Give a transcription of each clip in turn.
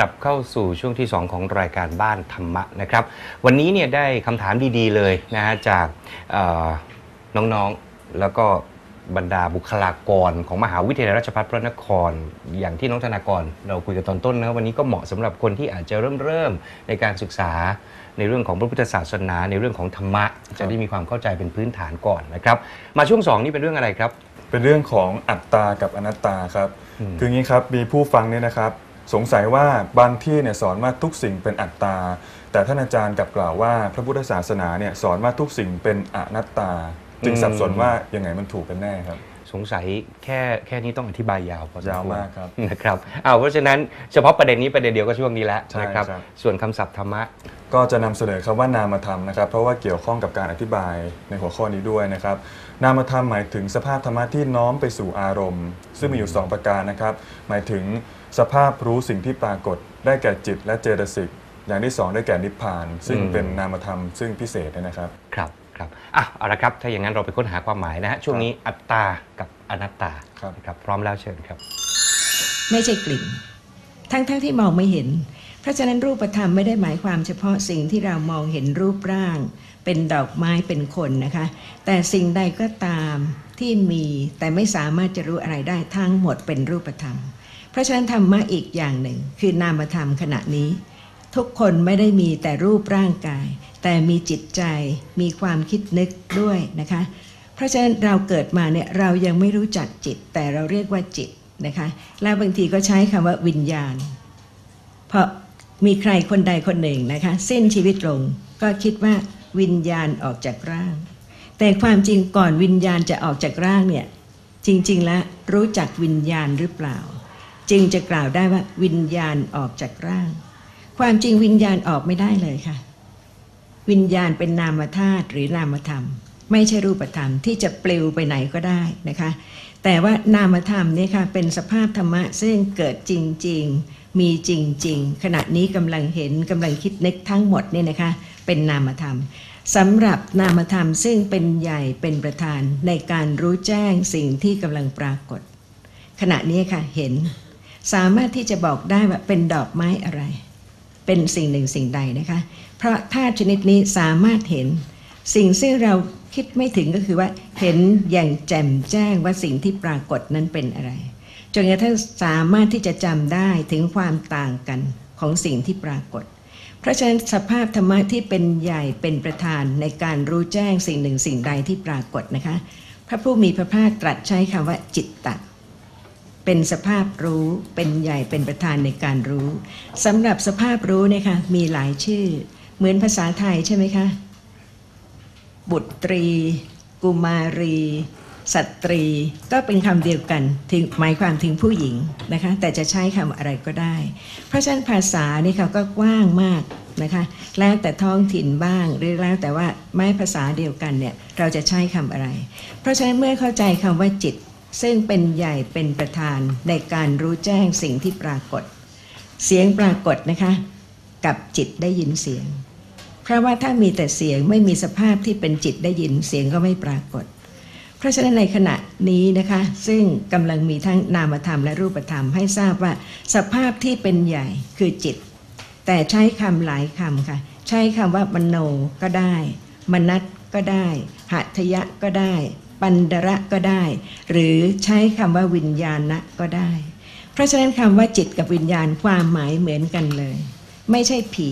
กลับเข้าสู่ช่วงที่ 2 ของรายการบ้านธรรมะนะครับ วันนี้เนี่ยได้คำถามดีๆเลยนะฮะจากเอ่อน้องๆแล้วก็บรรดาบุคลากรของมหาวิทยาลัยราชภัฏพระนคร อย่างที่น้องธนากร เราคุยกันตอนต้นนะวันนี้ก็เหมาะสำหรับคนที่อาจจะเริ่มเริ่มๆในการศึกษาในเรื่องของพระพุทธศาสนา ในเรื่องของธรรมะ จะได้มีความเข้าใจเป็นพื้นฐานก่อนนะครับ มาช่วงสองนี่เป็นเรื่องอะไรครับ เป็นเรื่องของอัตตากับอนัตตาครับอืมคืออย่างนี้ครับมีผู้ฟังเนี่ยนะครับ สงสัยว่าบางที่เนี่ยสอนว่าทุกสิ่งเป็นอัตตา แต่ท่านอาจารย์กลับกล่าวว่าพระพุทธศาสนาเนี่ยสอนว่าทุกสิ่งเป็นอนัตตา จึงสับสนว่ายังไงมันถูกกันแน่ครับ สงสัยแค่แค่นี้ต้องอธิบายยาวพอสมควรยาวมากครับนะครับเอาเพราะฉะนั้นเฉพาะประเด็นนี้ประเด็นเดียวก็ช่วงนี้แล้วใช่นะครับครับ ส่วนคำศัพท์ธรรมะก็จะนำเสนอคำว่านามธรรมนะครับ เพราะว่าเกี่ยวข้องกับการอธิบายในหัวข้อนี้ด้วยนะครับ นามธรรมหมายถึงสภาพธรรมะที่น้อมไปสู่อารมณ์ ซึ่งมีอยู่ 2 ประการนะครับ หมายถึง สภาพรู้สิ่งที่ปรากฏได้แก่จิตและเจตสิกอย่างที่2ได้แก่นิพพาน ซึ่งอืมเป็นนามธรรมซึ่งพิเศษนะครับครับครับอะเอาละครับถ้าอย่างนั้นเราไปค้นหาความหมายนะฮะช่วงนี้อัตตากับอนัตตาครับนะครับ พร้อมแล้วเชิญครับ ไม่ใช่กลิ่น ทั้งๆทที่มองไม่เห็น เพราะฉะนั้นรูปธรรมไม่ได้หมายความเฉพาะสิ่งที่เรามองเห็นรูปร่าง เป็นดอกไม้เป็นคนนะคะ แต่สิ่งใดก็ตามที่มีแต่ไม่สามารถจะรู้อะไรได้ทั้งหมดเป็นรูปธรรม เพราะฉะนั้นธรรมะอีกอย่างหนึ่ง คือนามธรรมขณะนี้ ทุกคนไม่ได้มีแต่รูปร่างกาย แต่มีจิตใจมีความคิดนึกด้วยนะคะ เพราะฉะนั้นเราเกิดมาเนี่ยเรายังไม่รู้จักจิต แต่เราเรียกว่าจิตนะคะ แล้วบางทีก็ใช้คำว่าวิญญาณเพราะมีใครคนใดคนหนึ่งนะคะสิ้นชีวิตลงก็คิดว่าวิญญาณออกจากร่าง แต่ความจริงก่อนวิญญาณจะออกจากร่างเนี่ยจริงๆแล้วรู้จักวิญญาณหรือเปล่า จึงจะกล่าวได้ว่าวิญญาณออกจากร่าง ความจริงวิญญาณออกไม่ได้เลยค่ะ วิญญาณเป็นนามธาตุหรือนามธรรม ไม่ใช่รูปธรรมที่จะปลิวไปไหนก็ได้นะคะ แต่ว่านามธรรมนี่ค่ะเป็นสภาพธรรมะซึ่งเกิดจริง ๆ มีจริง ๆ ขณะนี้กำลังเห็นกำลังคิดนึกทั้งหมดเนี่ยนะคะเป็นนามธรรมสำหรับนามธรรมซึ่งเป็นใหญ่เป็นประธานในการรู้แจ้งสิ่งที่กำลังปรากฏ ขณะนี้ค่ะเห็น สามารถที่จะบอกได้ว่าเป็นดอกไม้อะไร เป็นสิ่งหนึ่งสิ่งใดนะคะ เพราะธาตุชนิดนี้สามารถเห็น สิ่งซึ่งเราคิดไม่ถึงก็คือว่าเห็นอย่างแจ่มแจ้งว่าสิ่งที่ปรากฏนั้นเป็นอะไรจนกระทั่งสามารถที่จะจำได้ถึงความต่างกันของสิ่งที่ปรากฏ เพราะฉะนั้นสภาพธรรมะที่เป็นใหญ่เป็นประธานในการรู้แจ้งสิ่งหนึ่งสิ่งใดที่ปรากฏนะคะ พระผู้มีพระภาคตรัสใช้คำว่าจิตตะ เป็นสภาพรู้เป็นใหญ่เป็นประธานในการรู้สำหรับสภาพรู้เนี่ยค่ะมีหลายชื่อ เหมือนภาษาไทยใช่ไหมคะ บุตรี กุมารีสตรีก็เป็นคำเดียวกันถึงหมายความถึงผู้หญิงนะคะแต่จะใช้คำอะไรก็ได้ เพราะฉะนั้นภาษานี่ค่ะก็กว้างมากนะคะแล้วแต่ท้องถิ่นบ้างหรือแล้วแต่ว่าไม่ภาษาเดียวกันเนี่ยเราจะใช้คำอะไร เพราะฉะนั้นเมื่อเข้าใจคำว่าจิต ซึ่งเป็นใหญ่เป็นประธานในการรู้แจ้งสิ่งที่ปรากฏ เสียงปรากฏนะคะ กับจิตได้ยินเสียง เพราะว่าถ้ามีแต่เสียงไม่มีสภาพที่เป็นจิตได้ยินเสียงก็ไม่ปรากฏ เพราะฉะนั้นในขณะนี้นะคะ ซึ่งกำลังมีทั้งนามธรรมและรูปธรรมให้ทราบว่า สภาพที่เป็นใหญ่คือจิต แต่ใช้คำหลายคำค่ะ ใช้คำว่ามโนก็ได้ มนัตก็ได้หัตถยะก็ได้ ปันดระก็ได้ หรือใช้คำว่าวิญญาณะก็ได้ เพราะฉะนั้นคำว่าจิตกับวิญญาณความหมายเหมือนกันเลย ไม่ใช่ผี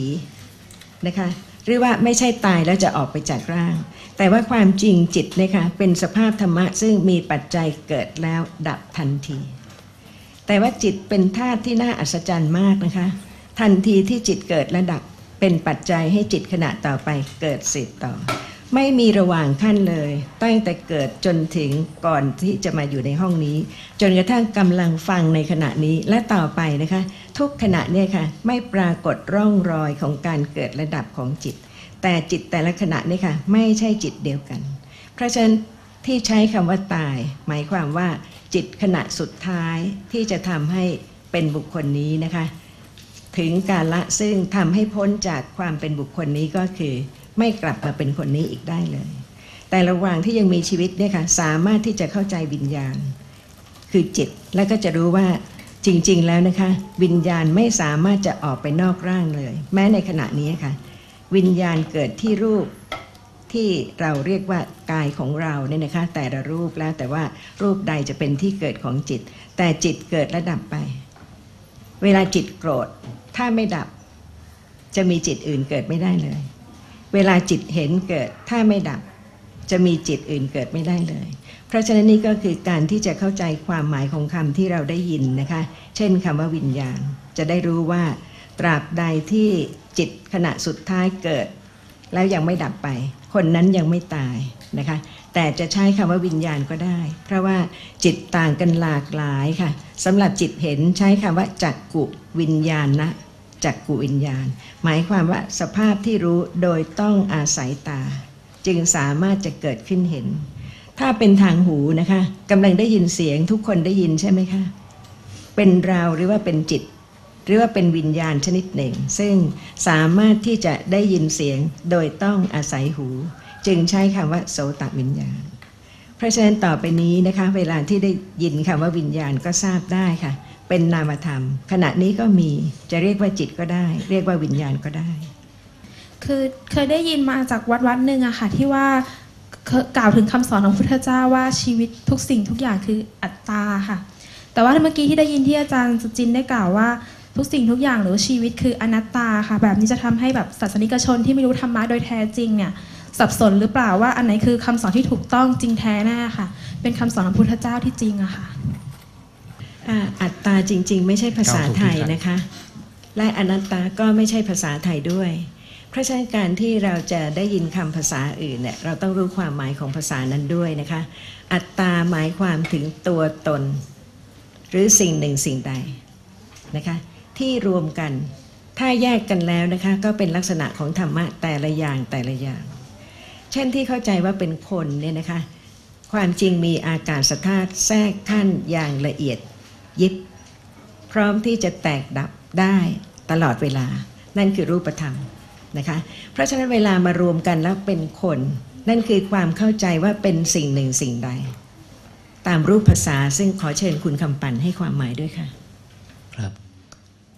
นะคะ หรือว่าไม่ใช่ตายแล้วจะออกไปจากร่าง แต่ว่าความจริงจิตนะคะเป็นสภาพธรรมะซึ่งมีปัจจัยเกิดแล้วดับทันที แต่ว่าจิตเป็นธาตุที่น่าอัศจรรย์มากนะคะ ทันทีที่จิตเกิดและดับเป็นปัจจัยให้จิตขณะต่อไปเกิดสืบต่อ ไม่มีระหว่างขั้นเลย ตั้งแต่เกิดจนถึงก่อนที่จะมาอยู่ในห้องนี้ จนกระทั่งกำลังฟังในขณะนี้และต่อไปนะคะ ทุกขณะเนี่ยค่ะ ไม่ปรากฏร่องรอยของการเกิดและดับของจิต แต่จิตแต่ละขณะนี่ค่ะ ไม่ใช่จิตเดียวกัน เพราะฉะนั้นที่ใช้คำว่าตาย หมายความว่า จิตขณะสุดท้ายที่จะทำให้เป็นบุคคลนี้นะคะ ถึงการละซึ่งทำให้พ้นจากความเป็นบุคคลนี้ก็คือ ไม่กลับมาเป็นคนนี้อีกได้เลย แต่ระหว่างที่ยังมีชีวิตเนี่ยค่ะสามารถที่จะเข้าใจวิญญาณ คือจิตแล้วก็จะรู้ว่าจริง ๆ แล้วนะคะ วิญญาณไม่สามารถจะออกไปนอกร่างเลย แม้ในขณะนี้ค่ะ วิญญาณเกิดที่รูปที่เราเรียกว่ากายของเราเนี่ยนะคะ แต่ละรูปแล้วแต่ว่ารูปใดจะเป็นที่เกิดของจิต แต่จิตเกิดและดับไป เวลาจิตโกรธถ้าไม่ดับ จะมีจิตอื่นเกิดไม่ได้เลย เวลาจิตเห็นเกิดถ้าไม่ดับจะมีจิตอื่นเกิดไม่ได้เลย เพราะฉะนั้นนี่ก็คือการที่จะเข้าใจความหมายของคำที่เราได้ยินนะคะ เช่นคำว่าวิญญาณ จะได้รู้ว่า ตราบใดที่จิตขณะสุดท้ายเกิด แล้วยังไม่ดับไป คนนั้นยังไม่ตายนะคะ แต่จะใช้คำว่าวิญญาณก็ได้ เพราะว่าจิตต่างกันหลากหลายค่ะสำหรับจิตเห็นใช้คำว่าจักกุวิญญาณนะ จักกุวิญญาณ หมายความว่าสภาพที่รู้โดยต้องอาศัยตา จึงสามารถจะเกิดขึ้นเห็น ถ้าเป็นทางหูนะคะกำลังได้ยินเสียงทุกคนได้ยินใช่ไหมคะเป็นเราหรือว่าเป็นจิต หรือว่าเป็นวิญญาณชนิดหนึ่ง ซึ่งสามารถที่จะได้ยินเสียงโดยต้องอาศัยหู จึงใช้คำว่าโสตวิญญาณ เพราะฉะนั้นต่อไปนี้นะคะ เวลาที่ได้ยินคำว่าวิญญาณก็ทราบได้ค่ะ เป็นนามธรรม ขณะนี้ก็มีจะเรียกว่าจิตก็ได้ เรียกว่าวิญญาณก็ได้ คือเคยได้ยินมาจากวัดวัดหนึ่งอะค่ะ ที่ว่ากล่าวถึงคำสอนของพุทธเจ้าว่าชีวิตทุกสิ่งทุกอย่างคืออัตตาค่ะ แต่ว่าเมื่อกี้ที่ได้ยินที่อาจารย์สุจินได้กล่าวว่าทุกสิ่งทุกอย่างหรือชีวิตคืออนัตตาค่ะ แบบนี้จะทำให้แบบศาสนิกชนที่ไม่รู้ธรรมะโดยแท้จริงเนี่ยสับสนหรือเปล่าว่าอันไหนคือคำสอนที่ถูกต้องจริงแท้แน่ค่ะ เป็นคำสอนของพุทธเจ้าที่จริงอะค่ะ อัตตาจริง ๆ ไม่ใช่ภาษาไทยนะคะ และอนัตตาก็ไม่ใช่ภาษาไทยด้วย เพราะฉะนั้นการที่เราจะได้ยินคำภาษาอื่นเนี่ยเราต้องรู้ความหมายของภาษานั้นด้วยนะคะ อัตตาหมายความถึงตัวตน หรือสิ่งหนึ่งสิ่งใดนะคะ ที่รวมกันถ้าแยกกันแล้วนะคะก็เป็นลักษณะของธรรมะแต่ละอย่างแต่ละอย่าง เช่นที่เข้าใจว่าเป็นคนเนี่ยนะคะ ความจริงมีอากาศธาตุแทรกขั้นอย่างละเอียด ยิบ พร้อมที่จะแตกดับได้ตลอดเวลา นั่นคือรูปธรรมนะคะ เพราะฉะนั้นเวลามารวมกันแล้วเป็นคน นั่นคือความเข้าใจว่าเป็นสิ่งหนึ่งสิ่งใด ตามรูปภาษาซึ่งขอเชิญคุณคำปันให้ความหมายด้วยค่ะ ครับ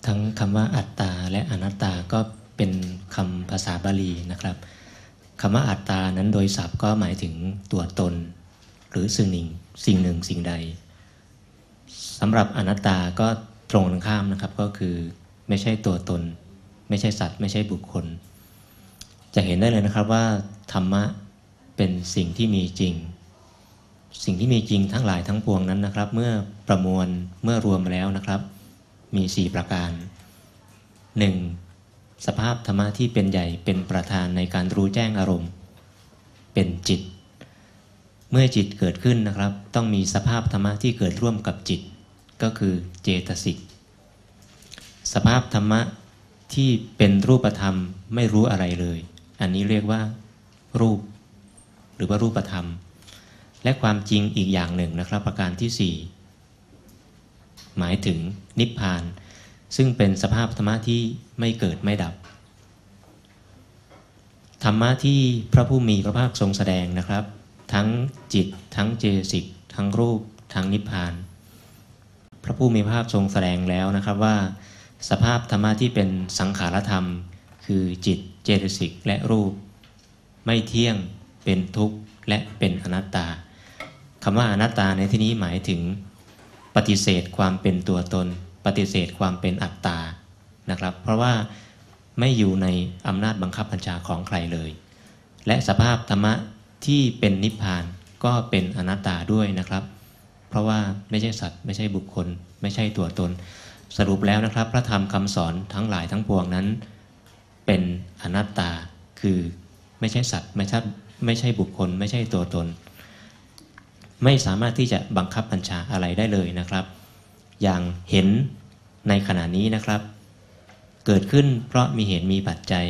ทั้งคำว่าอัตตาและอนัตตาก็เป็นคำภาษาบาลีนะครับคำว่าอัตตานั้นโดยศัพท์ก็หมายถึงตัวตน หรือสิ่งหนึ่งสิ่งหนึ่งสิ่งใด สำหรับอนัตตาก็ตรงข้ามนะครับก็คือไม่ใช่ตัวตน ไม่ใช่สัตว์ ไม่ใช่บุคคล จะเห็นได้เลยนะครับว่าธรรมะเป็นสิ่งที่มีจริง สิ่งที่มีจริงทั้งหลายทั้งปวงนั้นนะครับ เมื่อประมวลเมื่อรวมแล้วนะครับ มี 4 ประการ 1. สภาพธรรมะที่เป็นใหญ่เป็นประธานในการรู้แจ้งอารมณ์ เป็นจิต เมื่อจิตเกิดขึ้นนะครับ ต้องมีสภาพธรรมะที่เกิดร่วมกับจิต ก็คือเจตสิกสภาพธรรมะที่เป็นรูปธรรมไม่รู้อะไรเลย อันนี้เรียกว่า รูป หรือว่ารูปธรรม และความจริงอีกอย่างหนึ่งนะครับ ประการที่ 4 หมายถึงนิพพาน ซึ่งเป็นสภาพธรรมะที่ไม่เกิดไม่ดับ ธรรมะที่พระผู้มีพระภาคทรงแสดงนะครับ ทั้งจิต ทั้งเจสิก ทั้งรูป ทั้งนิพพาน พระผู้มีพระภาคทรงแสดงแล้วนะครับว่า สภาพธรรมะที่เป็นสังขารธรรม คือจิตเจตสิกและรูป ไม่เที่ยงเป็นทุกข์และเป็นอนัตตาคำว่าอนัตตาในที่นี้หมายถึง ปฏิเสธความเป็นตัวตน ปฏิเสธความเป็นอัตตานะครับ เพราะว่าไม่อยู่ในอำนาจบังคับบัญชาของใครเลย และสภาพธรรมะ ที่เป็นนิพพานก็เป็นอนัตตาด้วยนะครับ เพราะว่าไม่ใช่สัตว์ ไม่ใช่บุคคล ไม่ใช่ตัวตน สรุปแล้วนะครับ พระธรรมคำสอนทั้งหลายทั้งปวงนั้น เป็นอนัตตาคือไม่ใช่สัตว์ ไม่ใช่ไม่ใช่บุคคล ไม่ใช่ตัวตน ไม่สามารถที่จะบังคับบัญชาอะไรได้เลยนะครับ อย่างเห็นในขณะนี้นะครับ เกิดขึ้นเพราะมีเหตุมีปัจจัย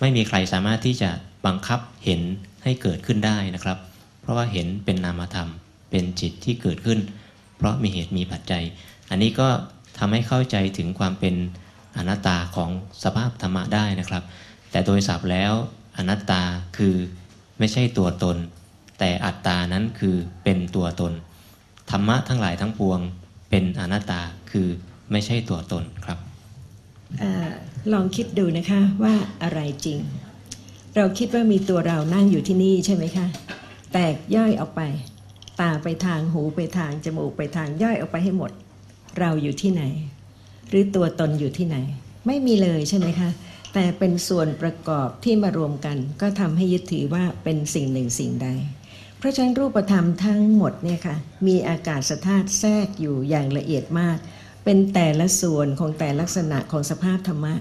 ไม่มีใครสามารถที่จะ บังคับเห็นให้เกิดขึ้นได้นะครับ เพราะว่าเห็นเป็นนามธรรม เป็นจิตที่เกิดขึ้น เพราะมีเหตุมีปัจจัย อันนี้ก็ทำให้เข้าใจถึงความเป็นอนัตตาของสภาพธรรมะได้นะครับ แต่โดยศัพท์แล้วอนัตตาคือไม่ใช่ตัวตน แต่อัตตานั้นคือเป็นตัวตน ธรรมะทั้งหลายทั้งปวง เป็นอนัตตาคือไม่ใช่ตัวตนครับอลองคิดดูนะคะว่าอะไรจริง เราคิดว่ามีตัวเรานั่งอยู่ที่นี่ใช่ไหมคะ แตกย่อยออกไป ตาไปทางหูไปทางจมูกไปทางย่อยออกไปให้หมด เราอยู่ที่ไหน หรือตัวตนอยู่ที่ไหน ไม่มีเลยใช่ไหมคะ แต่เป็นส่วนประกอบที่มารวมกัน ก็ทำให้ยึดถือว่าเป็นสิ่งหนึ่งสิ่งใด เพราะฉะนั้นรูปธรรมทั้งหมดเนี่ยค่ะมีอากาศธาตุแทรกอยู่อย่างละเอียดมาก เป็นแต่ละส่วนของแต่ลักษณะของสภาพธรรมะ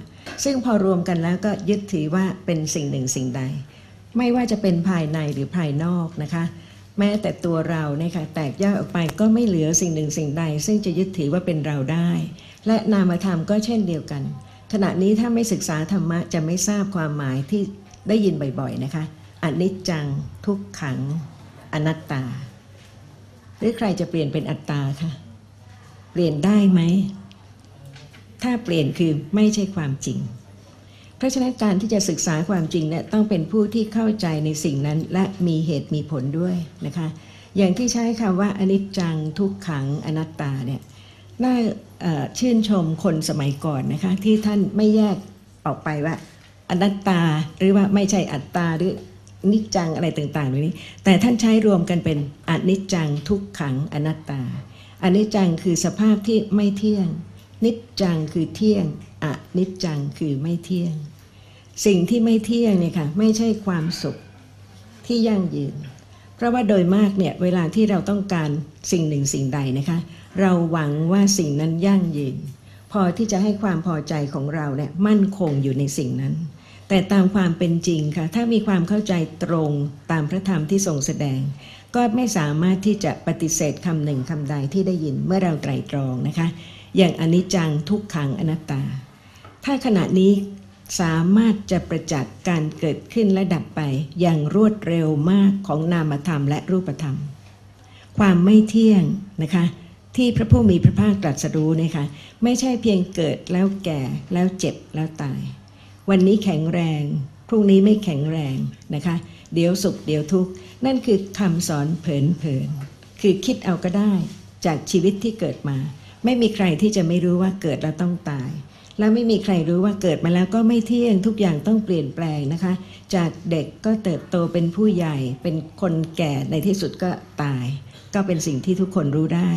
ซึ่งพอรวมกันแล้วก็ยึดถือว่าเป็นสิ่งหนึ่งสิ่งใด ไม่ว่าจะเป็นภายในหรือภายนอกนะคะ แม้แต่ตัวเราเนี่ยค่ะแตกย่อยออกไปก็ไม่เหลือสิ่งหนึ่งสิ่งใด ซึ่งจะยึดถือว่าเป็นเราได้ และนามธรรมก็เช่นเดียวกัน ขณะนี้ถ้าไม่ศึกษาธรรมะจะไม่ทราบความหมายที่ได้ยินบ่อยๆนะคะอนิจจังทุกขัง อนัตตา หรือใครจะเปลี่ยนเป็นอัตตาคะเปลี่ยนได้ไหม ถ้าเปลี่ยนคือไม่ใช่ความจริง เพราะฉะนั้นการที่จะศึกษาความจริงเนี่ยต้องเป็นผู้ที่เข้าใจในสิ่งนั้นและมีเหตุมีผลด้วยนะคะ อย่างที่ใช้คำว่าอนิจจังทุกขังอนัตตาเนี่ยน่าเชื่นชมคนสมัยก่อนนะคะที่ท่านไม่แยกออกไปว่าอนัตตาหรือว่าไม่ใช่อัตตาหรือนิจจังอะไรต่างๆเหล่านี้ แต่ท่านใช้รวมกันเป็นอนิจจังทุกขังอนัตตาอนิจจังคือสภาพที่ไม่เที่ยง นิจจังคือเที่ยงอนิจจังคือไม่เที่ยง สิ่งที่ไม่เที่ยงเนี่ยค่ะไม่ใช่ความสุขที่ยั่งยืน เพราะว่าโดยมากเนี่ยเวลาที่เราต้องการสิ่งหนึ่งสิ่งใดนะคะ เราหวังว่าสิ่งนั้นยั่งยืน พอที่จะให้ความพอใจของเราเนี่ยมั่นคงอยู่ในสิ่งนั้น แต่ตามความเป็นจริงค่ะถ้ามีความเข้าใจตรงตามพระธรรมที่ทรงแสดงก็ไม่สามารถที่จะปฏิเสธคำหนึ่งคำใดที่ได้ยินเมื่อเราไตรตรองนะคะ อย่างอนิจจังทุกขังอนัตตา ถ้าขณะนี้สามารถจะประจักษ์การเกิดขึ้นและดับไปอย่างรวดเร็วมากของนามธรรมและรูปธรรม ความไม่เที่ยงนะคะที่พระผู้มีพระภาคตรัสรู้นะคะไม่ใช่เพียงเกิดแล้วแก่แล้วเจ็บแล้วตาย วันนี้แข็งแรง พรุ่งนี้ไม่แข็งแรงนะคะ เดี๋ยวสุขเดี๋ยวทุกข์ นั่นคือคำสอนเผินๆคือคิดเอาก็ได้จากชีวิตที่เกิดมา ไม่มีใครที่จะไม่รู้ว่าเกิดแล้วต้องตาย แล้วไม่มีใครรู้ว่าเกิดมาแล้วก็ไม่เที่ยงทุกอย่างต้องเปลี่ยนแปลงนะคะ จากเด็กก็เติบโตเป็นผู้ใหญ่เป็นคนแก่ในที่สุดก็ตาย ก็เป็นสิ่งที่ทุกคนรู้ได้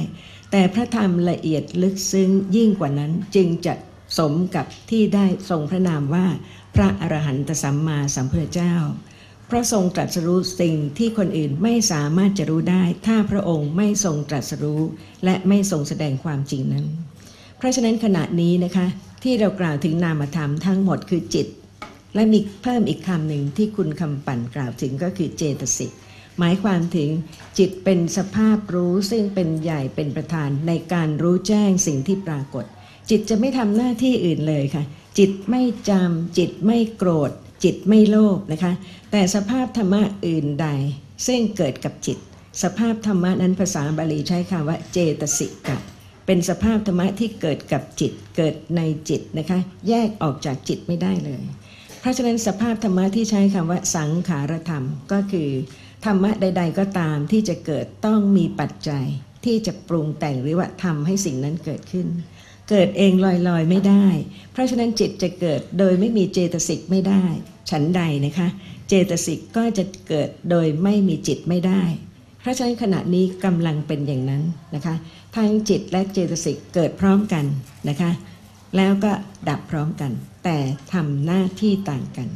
แต่พระธรรมละเอียดลึกซึ้งยิ่งกว่านั้นจึงจะสมกับที่ได้ทรงพระนามว่า พระอรหันตสัมมาสัมพุทธเจ้า พระทรงตรัสรู้สิ่งที่คนอื่นไม่สามารถจะรู้ได้ ถ้าพระองค์ไม่ทรงตรัสรู้ และไม่ทรงแสดงความจริงนั้น เพราะฉะนั้นขณะนี้นะคะที่เรากล่าวถึงนามธรรมทั้งหมดคือจิต และมีเพิ่มอีกคำหนึ่งที่คุณคำปั่นกล่าวถึงก็คือเจตสิกหมายความถึงจิตเป็นสภาพรู้ซึ่งเป็นใหญ่เป็นประธานในการรู้แจ้งสิ่งที่ปรากฏ จิตจะไม่ทำหน้าที่อื่นเลยค่ะ จิตไม่จำจิตไม่โกรธ จิตไม่โลภนะคะ แต่สภาพธรรมะอื่นใด ซึ่งเกิดกับจิต สภาพธรรมะนั้นภาษาบาลีใช้คำว่าเจตสิกะเป็นสภาพธรรมะที่เกิดกับจิตเกิดในจิตนะคะ แยกออกจากจิตไม่ได้เลย เพราะฉะนั้นสภาพธรรมะที่ใช้คำว่าสังขารธรรม ก็คือธรรมะใด ๆ ก็ตามที่จะเกิดต้องมีปัจจัยที่จะปรุงแต่งหรือว่าทำให้สิ่งนั้นเกิดขึ้น เกิดเองลอยๆไม่ได้ เพราะฉะนั้นจิตจะเกิดโดยไม่มีเจตสิกไม่ได้ ฉันใดนะคะ เจตสิกก็จะเกิดโดยไม่มีจิตไม่ได้ เพราะฉะนั้นขณะนี้กำลังเป็นอย่างนั้นนะคะ ทั้งจิตและเจตสิกเกิดพร้อมกันนะคะ แล้วก็ดับพร้อมกัน แต่ทำหน้าที่ต่างกัน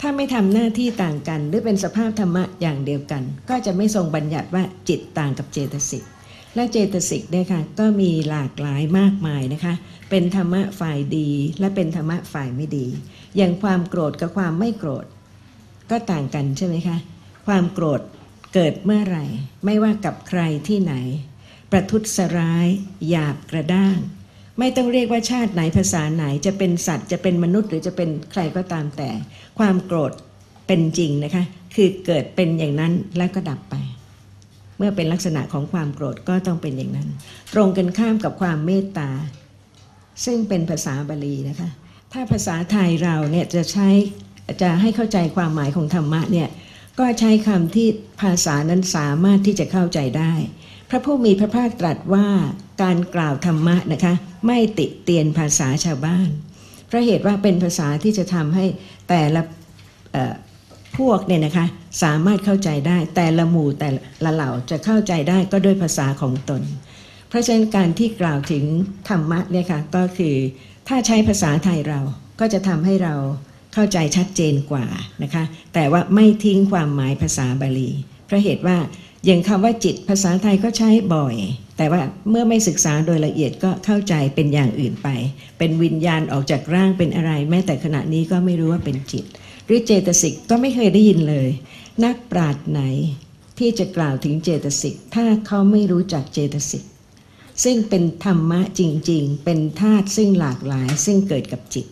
ถ้าไม่ทำหน้าที่ต่างกัน หรือเป็นสภาพธรรมะอย่างเดียวกัน ก็จะไม่ทรงบัญญัติว่าจิตต่างกับเจตสิก และเจตสิกเนี่ยค่ะก็มีหลากหลายมากมายนะคะ เป็นธรรมะฝ่ายดีและเป็นธรรมะฝ่ายไม่ดี อย่างความโกรธกับความไม่โกรธ ก็ต่างกันใช่ไหมคะความโกรธเกิดเมื่อไหร่ ไม่ว่ากับใครที่ไหน ประทุษร้าย หยาบกระด้าง ไม่ต้องเรียกว่าชาติไหนภาษาไหนจะเป็นสัตว์จะเป็นมนุษย์หรือจะเป็นใครก็ตามแต่ ความโกรธเป็นจริงนะคะ คือเกิดเป็นอย่างนั้นแล้วก็ดับไป เมื่อเป็นลักษณะของความโกรธก็ต้องเป็นอย่างนั้น ตรงกันข้ามกับความเมตตา ซึ่งเป็นภาษาบาลีนะคะ ถ้าภาษาไทยเราเนี่ยจะใช้จะให้เข้าใจความหมายของธรรมะเนี่ยก็ใช้คำที่ภาษานั้นสามารถที่จะเข้าใจได้ พระผู้มีพระภาคตรัสว่าการกล่าวธรรมะนะคะไม่ติเตียนภาษาชาวบ้านเพราะเหตุว่าเป็นภาษาที่จะทำให้แต่ละ พวกเนี่ยนะคะสามารถเข้าใจได้แต่ละหมู่แต่ละเหล่าจะเข้าใจได้ก็ด้วยภาษาของตน เพราะฉะนั้นการที่กล่าวถึงธรรมะเนี่ยค่ะก็คือถ้าใช้ภาษาไทยเราก็จะทำให้เราเข้าใจชัดเจนกว่านะคะ แต่ว่าไม่ทิ้งความหมายภาษาบาลีเพราะเหตุว่าอย่างคำว่าจิตภาษาไทยก็ใช้บ่อย แต่ว่าเมื่อไม่ศึกษาโดยละเอียดก็เข้าใจเป็นอย่างอื่นไป เป็นวิญญาณออกจากร่างเป็นอะไร แม้แต่ขณะนี้ก็ไม่รู้ว่าเป็นจิต หรือเจตสิกก็ไม่เคยได้ยินเลย นักปราชญ์ไหนที่จะกล่าวถึงเจตสิกถ้าเขาไม่รู้จักเจตสิกซึ่งเป็นธรรมะจริงๆ เป็นธาตุซึ่งหลากหลายซึ่งเกิดกับจิต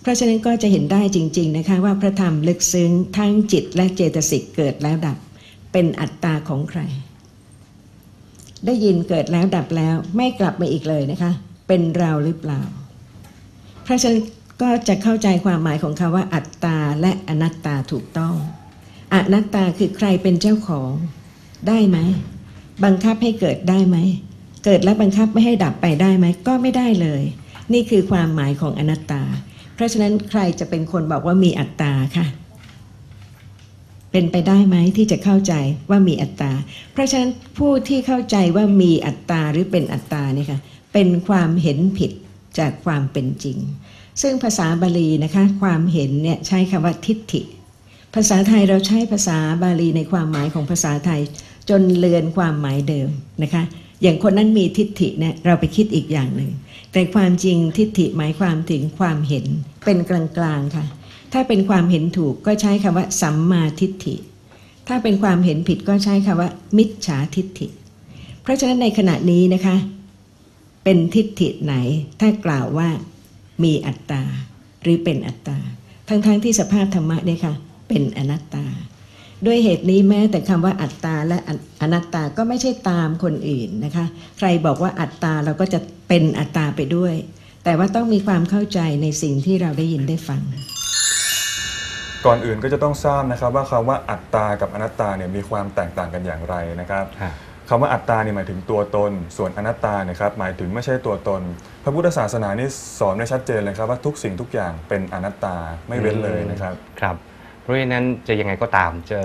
เพราะฉะนั้นก็จะเห็นได้จริง ๆนะคะ ว่าพระธรรมลึกซึ้งทั้งจิตและเจตสิกเกิดแล้วดับ เป็นอัตตาของใคร ได้ยินเกิดแล้วดับแล้วไม่กลับมาอีกเลยนะคะ เป็นเราหรือเปล่า เพราะฉะนั้น ก็จะเข้าใจความหมายของคำว่าอัตตาและอนัตตาถูกต้อง อนัตตาคือใครเป็นเจ้าของ ได้ไหม บังคับให้เกิดได้ไหม เกิดแล้วบังคับไม่ให้ดับไปได้ไหม ก็ไม่ได้เลย นี่คือความหมายของอนัตตา เพราะฉะนั้นใครจะเป็นคนบอกว่ามีอัตตาค่ะเป็นไปได้ไหมที่จะเข้าใจว่ามีอัตตา เพราะฉะนั้นผู้ที่เข้าใจว่ามีอัตตาหรือเป็นอัตตาเนี่ยค่ะเป็นความเห็นผิดจากความเป็นจริง ซึ่งภาษาบาลีนะคะความเห็นเนี่ยใช้คำว่าทิฏฐิ ภาษาไทยเราใช้ภาษาบาลีในความหมายของภาษาไทย จนเลือนความหมายเดิมนะคะ อย่างคนนั้นมีทิฏฐิเนี่ยเราไปคิดอีกอย่างหนึ่งแต่ความจริงทิฏฐิหมายความถึงความเห็นเป็นกลางๆค่ะ ถ้าเป็นความเห็นถูกก็ใช้คำว่าสัมมาทิฏฐิ ถ้าเป็นความเห็นผิดก็ใช้คำว่า มิจฉาทิฏฐิ เพราะฉะนั้นในขณะนี้นะคะ เป็นทิฏฐิไหน ถ้ากล่าวว่า มีอัตตาหรือเป็นอัตตา ทั้งๆที่สภาพธรรมะเนี่ยค่ะเป็นอนัตตา ด้วยเหตุนี้แม้แต่คำว่าอัตตาและอนัตตาก็ไม่ใช่ตามคนอื่นนะคะ ใครบอกว่าอัตตาเราก็จะเป็นอัตตาไปด้วย แต่ว่าต้องมีความเข้าใจในสิ่งที่เราได้ยินได้ฟังก่อนอื่นก็จะต้องทราบนะครับว่าคำว่าอัตตากับอนัตตาเนี่ยมีความแตกต่างกันอย่างไรนะครับฮะคำว่าอัตตาเนี่ยหมายถึงตัวตน ส่วนอนัตตาเนี่ยครับหมายถึงไม่ใช่ตัวตนพ ระพุทธศาสนานี่สอนได้ชัดเจนเลยครับว่าทุกสิ่งทุกอย่างเป็นอนัตตาไม่เว้นเลยนะครับ ครับ เพราะฉะนั้นจะยังไงก็ตามจะ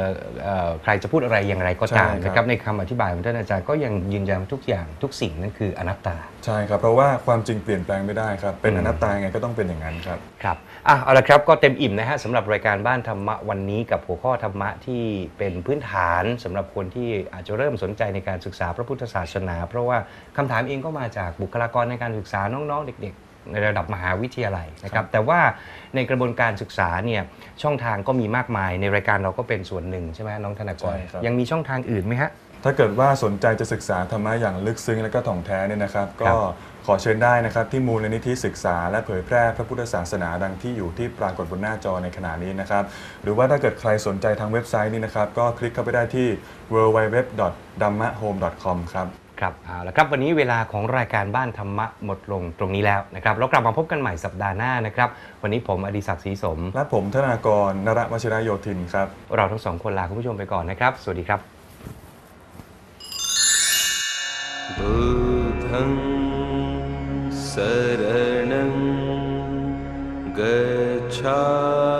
เอ่อใครจะพูดอะไรอย่างไรก็ตามใช่ครับนะครับในคำอธิบายของท่านอาจารย์ก็ยังยืนยันทุกอย่างทุกสิ่งนั่นคืออนัตตา ใช่ครับ เพราะว่าความจริงเปลี่ยนแปลงไม่ได้ครับ เป็นอืมอนัตตายังไงก็ต้องเป็นอย่างนั้นครับครับอะเอาละครับก็เต็มอิ่มนะฮะสำหรับรายการบ้านธรรมะวันนี้กับหัวข้อธรรมะที่เป็นพื้นฐานสำหรับคนที่อาจจะเริ่มสนใจในการศึกษาพระพุทธศาสนา เพราะว่าคำถามเองก็มาจากบุคลากรในการศึกษาน้องๆเด็ก ๆ ในระดับมหาวิทยาลัยนะครับแต่ว่าในกระบวนการศึกษาเนี่ยช่องทางก็มีมากมายในรายการเราก็เป็นส่วนหนึ่งใช่ไหมน้องธนากรใช่ครับยังมีช่องทางอื่นไหมฮะถ้าเกิดว่าสนใจจะศึกษาธรรมะอย่างลึกซึ้งและก็ถ่องแท้เนี่ยนะครับครัก็บขอเชิญได้นะครับที่มูลนิธิศึกษา และเผยแพร่พระพุทธศาสนาดังที่อยู่ที่ปรากฏบนหน้าจอในขณะนี้นะครับ หรือว่าถ้าเกิดใครสนใจทางเว็บไซต์นี้นะครับ ก็คลิกเข้าไปได้ที่ www.dammahome.com ครับ ครับเอาละครับวันนี้เวลาของรายการบ้านธรรมะหมดลงตรงนี้แล้วนะครับเรากลับมาพบกันใหม่สัปดาห์หน้านะครับ วันนี้ผมอดิศักดิ์ศรีสม และผมธนากรนรวชิระโยธินครับ เราทั้งสองคนลาคุณผู้ชมไปก่อนนะครับ สวัสดีครับ बुद्धं शरणं गच्छा